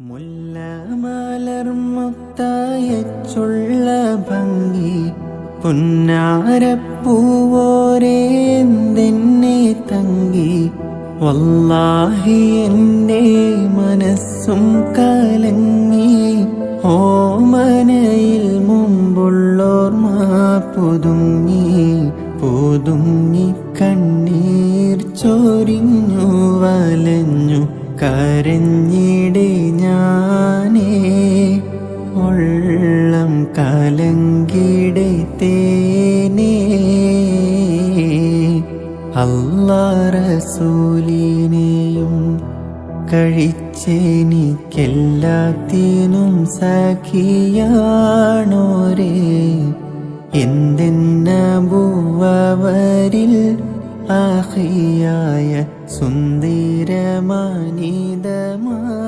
മുല്ലമലർമുത്തായച്ചുള്ള ഭംഗി പുന്നാരപ്പൂവോ പോരെ തങ്ങി വല്ലാഹി എന്റെ മനസ്സും കലങ്ങി. ഓമനയിൽ മുമ്പുള്ളോർമ പുതുങ്ങി. പുതുങ്ങി കണ്ണീർ ചൊരിഞ്ഞു വലഞ്ഞു കരഞ്ഞിടെ ഞാനേ. ഉള്ളം കലങ്കിട തേനേ. അല്ലാറസൂലിനെയും കഴിച്ചെനിക്കെല്ലാത്തിനും സഖിയാണോരേ? എന്തെന്നബുവരിൽ ആഹിയായ സുന്ദരമാനിതമാരേ